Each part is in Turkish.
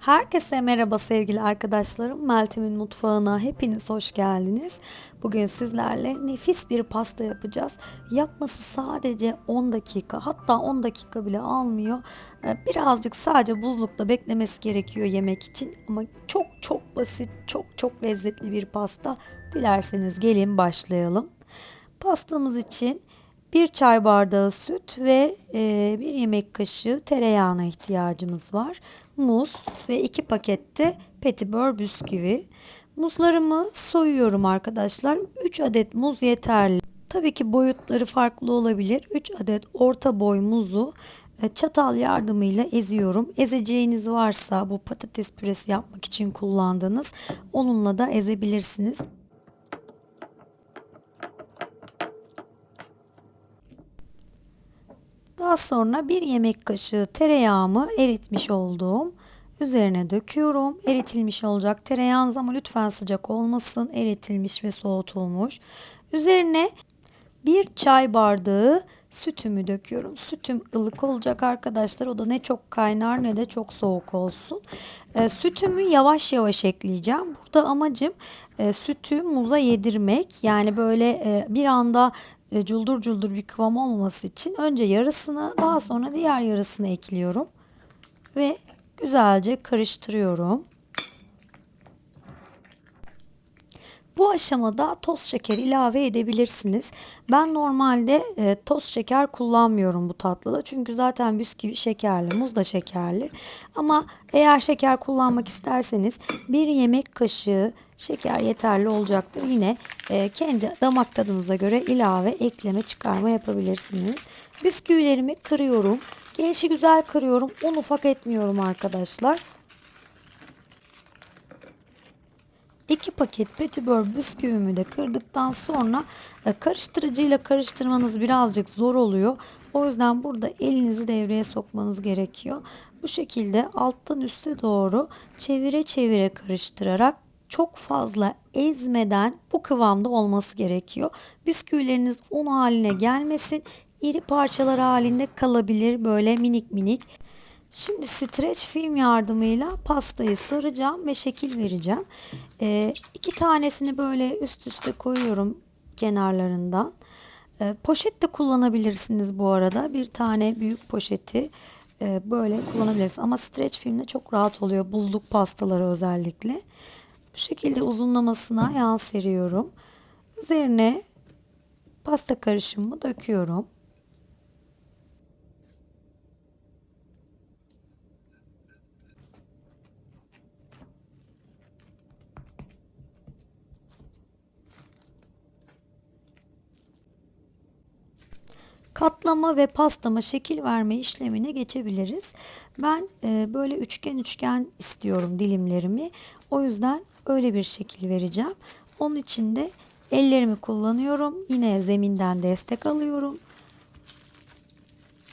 Herkese merhaba sevgili arkadaşlarım. Meltem'in mutfağına hepiniz hoş geldiniz. Bugün sizlerle nefis bir pasta yapacağız. Yapması sadece 10 dakika hatta 10 dakika bile almıyor. Ee, Birazcık sadece buzlukta beklemesi gerekiyor yemek için. Ama çok çok basit, çok çok lezzetli bir pasta. Dilerseniz gelin başlayalım. Pastamız için bir çay bardağı süt ve e, bir yemek kaşığı tereyağına ihtiyacımız var. Muz ve iki pakette petibör bisküvi. Muzlarımı soyuyorum arkadaşlar. 3 adet muz yeterli. Tabii ki boyutları farklı olabilir. 3 adet orta boy muzu e, çatal yardımıyla eziyorum. Ezeceğiniz varsa bu patates püresi yapmak için kullandığınız onunla da ezebilirsiniz. Daha sonra bir yemek kaşığı tereyağımı eritmiş olduğum üzerine döküyorum. Eritilmiş olacak tereyağınız ama lütfen sıcak olmasın. Eritilmiş ve soğutulmuş. Üzerine bir çay bardağı sütümü döküyorum. Sütüm ılık olacak arkadaşlar. O da ne çok kaynar ne de çok soğuk olsun. E, sütümü yavaş yavaş ekleyeceğim. Burada amacım e, sütü muza yedirmek. Yani böyle e, bir anda e, culdur culdur bir kıvam olması için önce yarısını daha sonra diğer yarısını ekliyorum. Ve güzelce karıştırıyorum. Bu aşamada toz şeker ilave edebilirsiniz. Ben normalde e, toz şeker kullanmıyorum bu tatlıda. Çünkü zaten bisküvi şekerli, muz da şekerli. Ama eğer şeker kullanmak isterseniz bir yemek kaşığı şeker yeterli olacaktır. Yine e, kendi damak tadınıza göre ilave, ekleme, çıkarma yapabilirsiniz. Bisküvilerimi kırıyorum. Gelişi güzel kırıyorum. Un ufak etmiyorum arkadaşlar. 2 paket petibör bisküvimi de kırdıktan sonra e, karıştırıcıyla karıştırmanız birazcık zor oluyor. O yüzden burada elinizi devreye sokmanız gerekiyor. Bu şekilde alttan üste doğru çevire çevire karıştırarak çok fazla ezmeden bu kıvamda olması gerekiyor. Bisküvileriniz un haline gelmesin. İri parçalar halinde kalabilir böyle minik minik. Şimdi streç film yardımıyla pastayı saracağım ve şekil vereceğim. Ee, iki tanesini böyle üst üste koyuyorum kenarlarından. Ee, poşet de kullanabilirsiniz bu arada. Bir tane büyük poşeti e, böyle kullanabilirsiniz. Ama streç filmle çok rahat oluyor. Buzluk pastaları özellikle. Bu şekilde uzunlamasına yağ seriyorum. Üzerine pasta karışımımı döküyorum. katlama ve pastama şekil verme işlemine geçebiliriz. Ben e, böyle üçgen üçgen istiyorum dilimlerimi. O yüzden öyle bir şekil vereceğim. Onun için de ellerimi kullanıyorum. Yine zeminden destek alıyorum.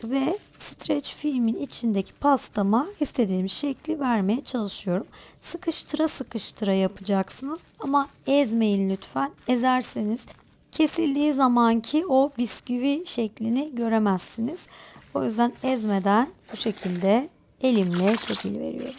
Ve streç filmin içindeki pastama istediğim şekli vermeye çalışıyorum. Sıkıştıra sıkıştıra yapacaksınız ama ezmeyin lütfen. Ezerseniz kesildiği zamanki o bisküvi şeklini göremezsiniz. O yüzden ezmeden bu şekilde elimle şekil veriyorum.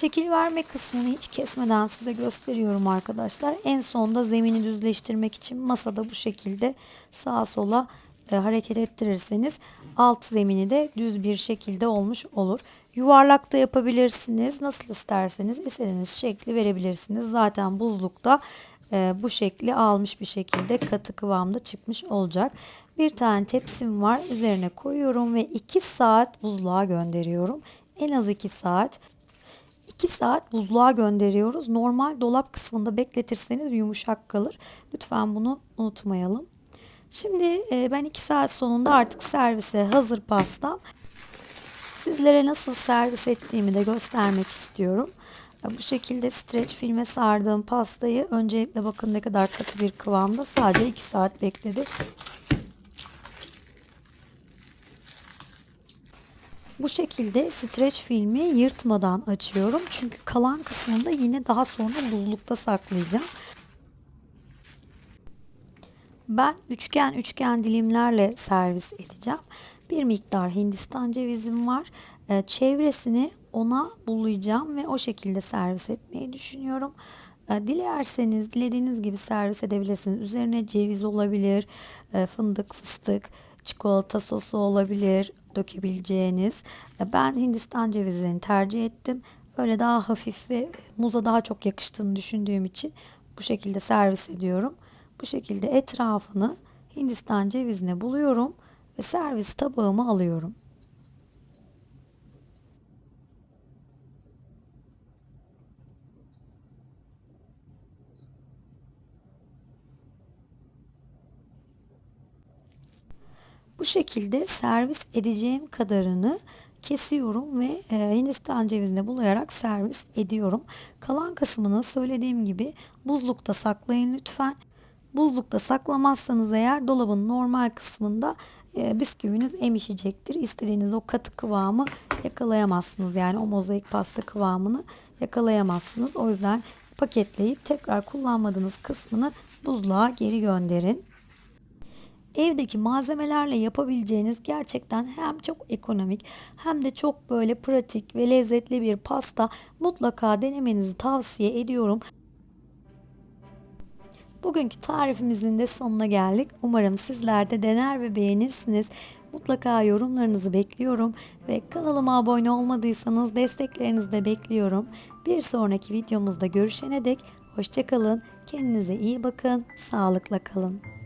Şekil verme kısmını hiç kesmeden size gösteriyorum arkadaşlar. En sonda zemini düzleştirmek için masada bu şekilde sağa sola e, hareket ettirirseniz alt zemini de düz bir şekilde olmuş olur. Yuvarlak da yapabilirsiniz. Nasıl isterseniz istediğiniz şekli verebilirsiniz. Zaten buzlukta e, bu şekli almış bir şekilde katı kıvamda çıkmış olacak. Bir tane tepsim var. Üzerine koyuyorum ve 2 saat buzluğa gönderiyorum. En az 2 saat. 2 saat buzluğa gönderiyoruz. Normal dolap kısmında bekletirseniz yumuşak kalır. Lütfen bunu unutmayalım. Şimdi e, ben 2 saat sonunda artık servise hazır pastam. Sizlere nasıl servis ettiğimi de göstermek istiyorum. E, Bu şekilde streç filme sardığım pastayı öncelikle bakın ne kadar katı bir kıvamda sadece 2 saat bekledi. Bu şekilde streç filmi yırtmadan açıyorum. Çünkü kalan kısmında yine daha sonra buzlukta saklayacağım. Ben üçgen üçgen dilimlerle servis edeceğim. Bir miktar Hindistan cevizim var. Ee, çevresini ona bulayacağım ve o şekilde servis etmeyi düşünüyorum. Ee, dilerseniz dilediğiniz gibi servis edebilirsiniz. Üzerine ceviz olabilir, e, fındık, fıstık, çikolata sosu olabilir dökebileceğiniz. Ben Hindistan cevizini tercih ettim. Öyle daha hafif ve muza daha çok yakıştığını düşündüğüm için bu şekilde servis ediyorum. Bu şekilde etrafını Hindistan cevizine buluyorum ve servis tabağıma alıyorum. Bu şekilde servis edeceğim kadarını kesiyorum ve e, Hindistan cevizine bulayarak servis ediyorum. Kalan kısmını söylediğim gibi buzlukta saklayın lütfen. Buzlukta saklamazsanız eğer dolabın normal kısmında e, bisküviniz emişecektir. İstediğiniz o katı kıvamı yakalayamazsınız. Yani o mozaik pasta kıvamını yakalayamazsınız. O yüzden paketleyip tekrar kullanmadığınız kısmını buzluğa geri gönderin. Evdeki malzemelerle yapabileceğiniz gerçekten hem çok ekonomik hem de çok böyle pratik ve lezzetli bir pasta mutlaka denemenizi tavsiye ediyorum. Bugünkü tarifimizin de sonuna geldik. Umarım sizler de dener ve beğenirsiniz. Mutlaka yorumlarınızı bekliyorum ve kanalıma abone olmadıysanız desteklerinizi de bekliyorum. Bir sonraki videomuzda görüşene dek hoşçakalın. Kendinize iyi bakın. Sağlıkla kalın.